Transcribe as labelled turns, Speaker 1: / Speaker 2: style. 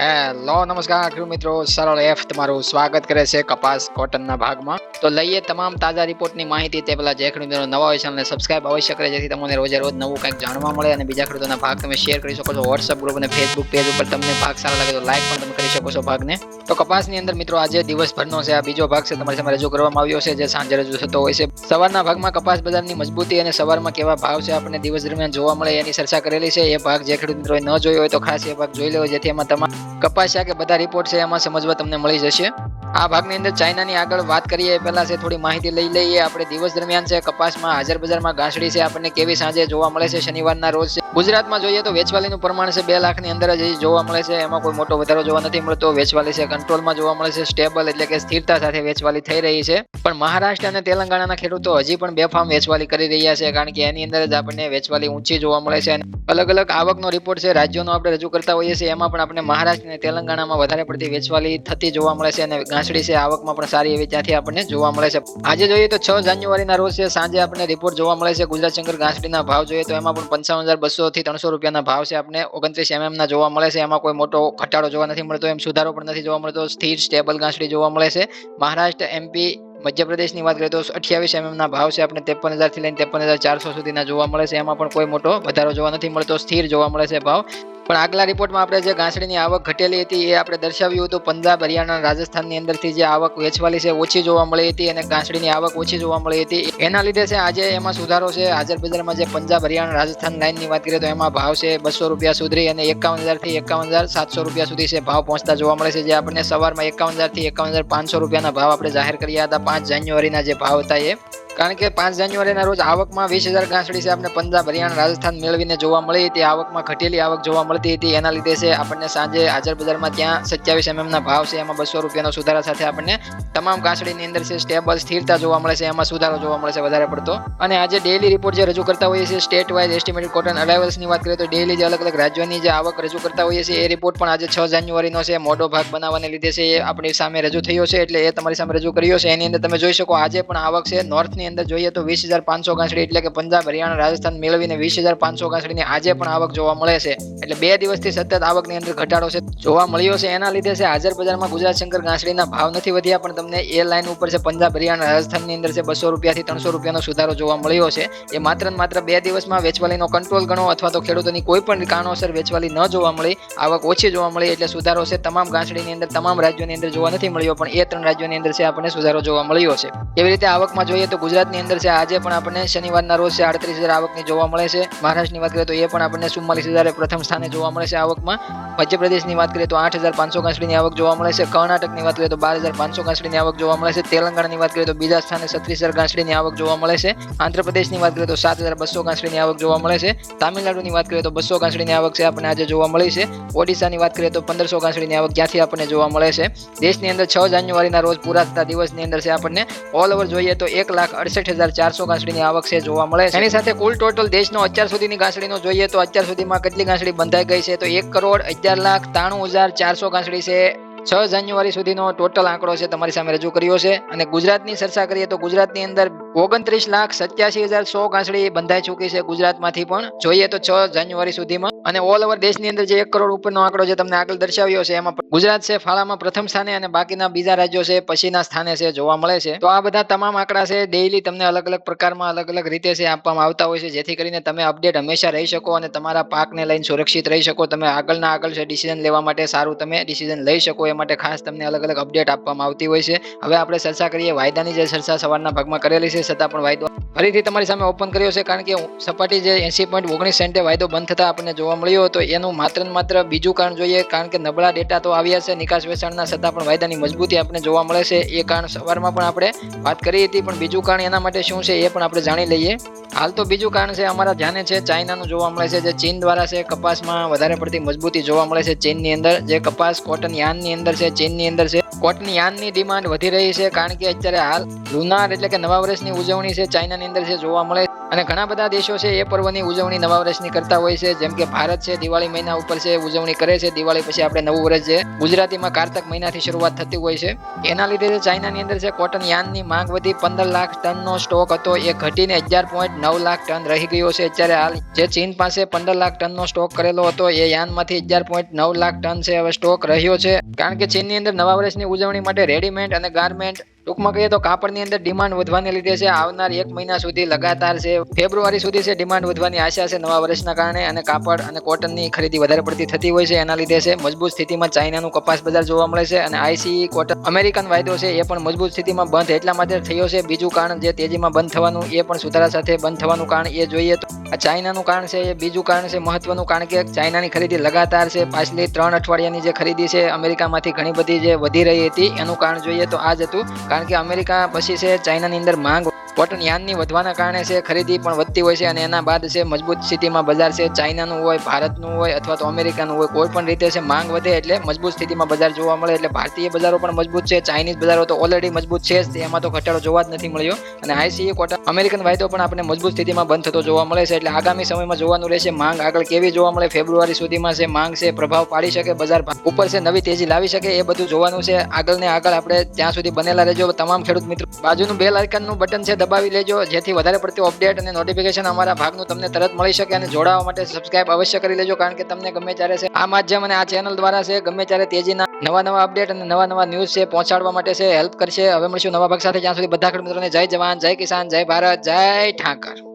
Speaker 1: Hello, નમસ્કાર ખેડૂત મિત્રો, સરળ એફ તમારું સ્વાગત કરે છે કપાસ કોટનના ભાગમાં. તો લઈએ તમામ તાજા રિપોર્ટની માહિતી. તે પહેલાં જે ખેડૂત નવા હોય ચેનલને સબસ્ક્રાઇબ અવશ્ય કરે, જેથી તમને રોજે રોજ નવું કંઈક જાણવા મળે અને બીજા ખેડૂતોના ભાગ તમે શેર કરી શકો છો. વોટ્સઅપ ગ્રુપ અને ફેસબુક પેજ ઉપર તમને ભાગ સારા લાગે તો લાઇક પણ તમે કરી શકો છો ભાગને. તો કપાસની અંદર મિત્રો, આજે દિવસભરનો છે. આ બીજો ભાગ છે, તમારી સામે રજૂ કરવામાં આવ્યો છે, જે સાંજે રજૂ થતો હોય છે. સવારના ભાગમાં કપાસ બજારની મજબૂતી અને સવારમાં કેવા ભાવ છે, આપણને દિવસ દરમિયાન જોવા મળે એની ચર્ચા કરેલી છે. એ ભાગ જે ખેડૂત ન જોયો હોય તો ખાસ એ ભાગ જોઈ લેવો, જેથી એમાં તમામ કપાસિયા કે બધા રિપોર્ટ છે, એમાં સમજવા તમને મળી જશે. આ ભાગની અંદર ચાઇનાની આગળ વાત કરીએ પહેલા છે, થોડી માહિતી લઈ લઈએ. આપણે દિવસ દરમિયાન છે, કપાસમાં, હાજર બજારમાં ઘાસડી છે, આપણને કેવી સાંજે જોવા મળે છે, શનિવારના રોજ ગુજરાતમાં જોઈએ તો વેચવાલીનું પ્રમાણ છે બે લાખની અંદર જ જોવા મળે છે. એમાં કોઈ મોટો વધારો જોવા નથી મળતો. વેચવાલી છે, કંટ્રોલમાં જોવા મળે છે, સ્ટેબલ એટલે કે સ્થિરતા સાથે વેચવાલી થઈ રહી છે. પણ મહારાષ્ટ્ર અને તેલંગાણાના ખેડૂતો હજી પણ બેફામ વેચવાલી કરી રહ્યા છે, કારણ કે એની અંદર જ આપણને વેચવાલી ઊંચી જોવા મળે છે અલગ અલગ આવકનો રિપોર્ટ છે, રાજ્યોનો આપણે રજૂ કરતા હોઈએ છીએ. એમાં પણ આપણે મહારાષ્ટ્ર અને તેલંગાણામાં વધારે પડતી વેચવાલી થતી જોવા મળે છે અને ઘાસડી છે, આવકમાં પણ સારી એવી ત્યાંથી આપણને જોવા મળે છે. આજે જોઈએ તો છ જાન્યુઆરીના રોજ છે, સાંજે આપણને રિપોર્ટ જોવા મળે છે, ગુજરાત શંકર ઘાસડીના ભાવ જોઈએ તો એમાં પણ પંચાવન હજાર બસો થી ત્રણસો રૂપિયાના ભાવ છે આપણે ઓગણત્રીસ એમએમ ના જોવા મળે છે. એમાં કોઈ મોટો ઘટાડો જોવા નથી મળતો. એમ સુધારો પણ નથી જોવા મળતો. સ્થિર સ્ટેબલ ઘાસડી જોવા મળે છે. મહારાષ્ટ્ર એમપી મધ્યપ્રદેશની વાત કરીએ તો અઠ્યાવીસ એમએમ ના ભાવ છે. આપણે ત્રેપન હજારથી લઈને ત્રેપન હજાર ચારસો સુધીના જોવા મળે છે. એમાં પણ કોઈ મોટો વધારો જોવા નથી મળતો. સ્થિર જોવા મળે છે ભાવ. પણ આગલા રિપોર્ટમાં આપણે જે ઘાસડીની આવક ઘટેલી હતી એ આપણે દર્શાવ્યું હતું. પંજાબ, હરિયાણા, રાજસ્થાનની અંદરથી જે આવક વેચવાલી છે ઓછી જોવા મળી હતી અને ઘાસડીની આવક ઓછી જોવા મળી હતી. એના લીધે છે આજે એમાં સુધારો છે. હાજર બજારમાં જે પંજાબ, હરિયાણા, રાજસ્થાન લાઇનની વાત કરીએ તો એમાં ભાવ છે બસો રૂપિયા સુધી અને એકાવન હજારથી એકાવન હજાર સાતસો રૂપિયા સુધી છે ભાવ પહોંચતા જોવા મળે છે. જે આપણને સવારમાં એકાવન હજારથી એકાવન હજાર પાંચસો રૂપિયાના ભાવ આપણે જાહેર કર્યા હતા પાંચ જાન્યુઆરીના જે ભાવ હતા એ. કારણ કે પાંચ જાન્યુઆરીના રોજ આવકમાં વીસ હજાર ઘાસડી છે. આપણે પંજાબ હરિયાણા રાજસ્થાન મેળવીને જોવા મળી હતી. આવકમાં ઘટેલી આવક જોવા મળતી હતી. એના લીધે છે આપણને સાંજે હાજર બજારમાં ત્યાં સત્યાવીસ એમએમના ભાવ છે. એમાં બસો રૂપિયાનો સુધારા સાથે આપણને તમામ ઘાસડીની અંદર છે સ્ટેબલ સ્થિરતા જોવા મળે છે. એમાં સુધારો જોવા મળે છે વધારે પડતો. અને આજે ડેલી રિપોર્ટ જે રજૂ કરતા હોઈએ છીએ સ્ટેટ વાઇઝ એસ્ટિમેટેડ કોટન અરાઇવલ્સની વાત કરીએ તો ડેલી જે અલગ અલગ રાજ્યોની જે આવક રજૂ કરતા હોઈએ છીએ, એ રિપોર્ટ પણ આજે છ જાન્યુઆરીનો છે. મોટો ભાગ બનાવવાને લીધે છે એ આપણી સામે રજૂ થયો છે. એટલે એ તમારી સામે રજૂ કર્યો છે. એની અંદર તમે જોઈ શકો આજે પણ આવક છે. નોર્થની અંદર જોઈએ તો વીસ હજાર પાંચસો ઘાસડી એટલે કે પંજાબ, હરિયાણા, રાજસ્થાન મેળવીને વીસ હજાર પાંચસો ઘાસડીની આજે પણ આવક જોવા મળે છે. એટલે બે દિવસથી સતત આવકની અંદર ઘટાડો છે, જોવા મળ્યો છે. એના લીધે છે હાજર બજારમાં ગુજરાત શંકર ઘાસડીના ભાવ નથી વધ્યા, પણ તમને એ લાઈન ઉપર છે પંજાબ, હરિયાણા, રાજસ્થાનની અંદર છે બસો રૂપિયાથી ત્રણસો રૂપિયાનો સુધારો જોવા મળ્યો છે. એ માત્ર ને માત્ર બે દિવસમાં વેચવાલીનો કંટ્રોલ ગણો અથવા તો ખેડૂતોની કોઈ પણ કારણોસર વેચવાલી ન જોવા મળી, આવક ઓછી જોવા મળી, એટલે સુધારો છે તમામ ઘાસડીની અંદર, તમામ રાજ્યોની અંદર જોવા નથી મળ્યો, પણ એ ત્રણ રાજ્યોની અંદર છે આપણને સુધારો જોવા મળ્યો છે. એવી રીતે આવકમાં જોઈએ તો ગુજરાતની અંદર છે. આજે પણ આપણને શનિવારના રોજ છે આડત્રીસ હજાર આવકની જોવા મળે છે. મહારાષ્ટ્રની વાત કરીએ તો એ પણ આપણને ચુમ્માલીસ હજાર પ્રથમ સ્થાને જોવા મળે છે આવકમાં. મધ્યપ્રદેશની વાત કરીએ તો આઠ હજાર પાંચસો કાંસળીની આવક જોવા મળે છે. કર્ણાટકની વાત કરીએ તો બાર હજાર પાંચસો કાંસળીની આવક જોવા મળે છે. તેલંગાણાની વાત કરીએ તો બીજા સ્થાને છત્રીસ હજાર કાંસળીની આવક જોવા મળે છે. આંધ્રપ્રદેશની વાત કરીએ તો સાત હજાર બસો કાંસળીની આવક જોવા મળે છે. તામિલનાડુની વાત કરીએ તો બસો કાંસળીની આવક છે આપણને આજે જોવા મળી છે. ઓડિશાની વાત કરીએ તો પંદરસો કાંસળીની આવક જ્યાંથી આપણને જોવા મળે છે. દેશની અંદર છ જાન્યુઆરીના રોજ પૂરા થતા દિવસની અંદર છે આપણને ઓલ ઓવર જોઈએ તો એક લાખ અડસઠ હજાર ચારસો કાંસડીની આવક છે, જોવા મળે છે. એની સાથે કુલ ટોટલ દેશનો અત્યાર સુધીની ઘાસડીનો જોઈએ તો અત્યાર સુધીમાં કેટલી ઘાસડી બંધાઈ ગઈ છે, તો એક કરોડ અગિયાર લાખ ત્રાણું હજાર ચારસો ઘાસડી છે. છ જાન્યુઆરી સુધીનો ટોટલ આંકડો છે, તમારી સામે રજૂ કર્યો છે. અને ગુજરાતની ચર્ચા કરીએ તો ગુજરાતની અંદર ઓગણત્રીસ લાખ સત્યાસી હજાર સો ઘાસડી બંધાઈ ચૂકી છે ગુજરાતમાંથી પણ. જોઈએ તો છ જાન્યુઆરી સુધીમાં. અને ઓલ ઓવર દેશની અંદર જે એક કરોડ ઉપરનો આંકડો જે તમને આગળ દર્શાવ્યો છે, એમાં ગુજરાત છે ફાળામાં પ્રથમ સ્થાને અને બાકીના બીજા રાજ્યો છે પછીના સ્થાને છે જોવા મળે છે. તો આ બધા તમામ આંકડા છે ડેઇલી તમને અલગ અલગ પ્રકારમાં અલગ અલગ રીતે છે આપવામાં આવતા હોય છે, જેથી કરીને તમે અપડેટ હંમેશા રહી શકો અને તમારા પાકને લઈને સુરક્ષિત રહી શકો. તમે આગળના આગળ છે ડિસિઝન લેવા માટે સારું તમે ડિસિઝન લઈ શકો, એ માટે ખાસ તમને અલગ અલગ અપડેટ આપવામાં આવતી હોય છે. હવે આપણે ચર્ચા કરીએ વાયદાની જે ચર્ચા સવારના ભાગમાં કરેલી છે છતાં પણ વાયદો ફરીથી તમારી સામે ઓપન કર્યો છે કારણ કે સપાટી જે એસી પોઈન્ટ ઓગણીસ સેન્ટે વાયદો બંધ થતા આપણને જોવા મળ્યો હતો, એનું માત્ર ને માત્ર બીજું કારણ જોઈએ કારણ કે નબળા ડેટા તો આવ્યા છે, નિકાસ વેચાણના છતાં પણ વાયદાની મજબૂતી આપણને જોવા મળે છે, એ કારણ સવારમાં પણ આપણે વાત કરી હતી, પણ બીજું કારણ એના માટે શું છે એ પણ આપણે જાણી લઈએ. હાલ તો બીજું કારણ છે અમારા ધ્યાને છે ચાઇનાનું જોવા મળે છે, જે ચીન દ્વારા છે કપાસમાં વધારે પડતી મજબૂતી જોવા મળે છે, ચીનની અંદર જે કપાસ કોટન યાનની અંદર છે, ચીનની અંદર છે. કોટન યાનની ડિમાન્ડ વધી રહી છે કારણ કે અત્યારે હાલ લુનાર એટલે કે નવા વર્ષની ઉજવણી છે. ચાઇનાની અંદર છે જોવા મળે અને ઘણા બધા દેશો છે એ પર્વની ઉજવણી નવા વર્ષની કરતા હોય છે. જેમ કે ભારત છે, દિવાળી મહિના ઉપર છે, ઉજવણી કરે છે. દિવાળી પછી આપણે નવું વર્ષ છે ગુજરાતીમાં કારતક મહિનાથી શરૂઆત થતી હોય છે. એના લીધે ચાઇનાની અંદર છે, કોટન યાનની માંગ વધી. પંદર લાખ ટનનો સ્ટોક હતો. એ ઘટીને અગિયાર પોઈન્ટ નવ લાખ ટન રહી ગયો છે. અત્યારે હાલ જે ચીન પાસે પંદર લાખ ટનનો સ્ટોક કરેલો હતો, એ યાનમાંથી અગિયાર પોઈન્ટ નવ લાખ ટન છે, હવે સ્ટોક રહ્યો છે. કારણ કે ચીનની અંદર નવા વર્ષની ઉજવણી માટે રેડીમેડ અને ગાર્મેન્ટ ટૂંકમાં કહીએ તો કાપડની અંદર ડિમાન્ડ વધવાને લીધે છે. આવનાર એક મહિના સુધી લગાતાર છે. ફેબ્રુઆરી સુધી છે ડિમાન્ડ વધવાની આશા છે નવા વર્ષના કારણે અને કાપડ અને કોટનની ખરીદી વધારે પડતી થતી હોય છે. એના લીધે છે મજબૂત સ્થિતિમાં ચાઇનાનું કપાસ બજાર જોવા મળે છે અને આઈસી કોટન અમેરિકન વાયદો છે એ પણ મજબૂત સ્થિતિમાં બંધ એટલા માટે થયો છે. બીજું કારણ જે તેજીમાં બંધ થવાનું એ પણ સુધારા સાથે બંધ થવાનું કારણ એ જોઈએ તો આ ચાઇનાનું કારણ છે એ બીજું કારણ છે મહત્વનું કારણ કે ચાઇનાની ખરીદી લગાતાર છે. પાછલી ત્રણ અઠવાડિયાની જે ખરીદી છે અમેરિકામાંથી ઘણી બધી જે વધી રહી હતી એનું કારણ જોઈએ તો આ જ હતું કારણ કે અમેરિકા પછી છે ચાઇનાની અંદર માંગ કોટન યાનની વધવાના કારણે છે, ખરીદી પણ વધતી હોય છે અને એના બાદ છે, મજબૂત સ્થિતિમાં બજાર છે, ચાઇનાનું હોય, ભારતનું હોય અથવા તો અમેરિકાનું હોય, કોઈ પણ રીતે છે, માંગ વધે એટલે મજબૂત સ્થિતિમાં બજાર જોવા મળે એટલે ભારતીય બજારો પણ મજબૂત છે, ચાઇનીઝ બજારો તો ઓલરેડી મજબૂત છે જ એમાં તો ઘટાડો જોવા જ નથી મળ્યો. અને આઈસીએ કોટન અમેરિકન વાયદો પણ આપણે મજબૂત સ્થિતિમાં બંધ થતો જોવા મળે છે એટલે આગામી સમયમાં જોવાનું રહેશે, માંગ આગળ કેવી જોવા મળે, ફેબ્રુઆરી સુધીમાં છે, માંગ છે, પ્રભાવ પાડી શકે, બજાર ઉપર છે, નવી તેજી લાવી શકે એ બધું જોવાનું છે. આગળ ને આગળ આપણે ત્યાં સુધી બનેલા રહેજો. તમામ ખેડૂત મિત્રો, બાજુનું બેલ આઇકનનું બટન છે દબાવી લેજો. જેથી વધારે પડતી અપડેટ અને નોટિફિકેશન અમારા ભાગનું તમને તરત મળી શકે અને જોડાવા માટે સબસ્ક્રાઇબ અવશ્ય કરી લેજો, કારણ કે તમને ગમે ત્યારે છે. આ માધ્યમ અને આ ચેનલ દ્વારા છે, ગમે ત્યારે તેજીના નવા નવા અપડેટ અને નવા નવા ન્યૂઝ છે, પહોંચાડવા માટે છે હેલ્પ કરશે. હવે મળીશું નવા ભાગ સાથે. જ્યાં સુધી બધા ખેડૂત મિત્રોને જય જવાન, જય કિસાન, જય ભારત, જય ઠાકર.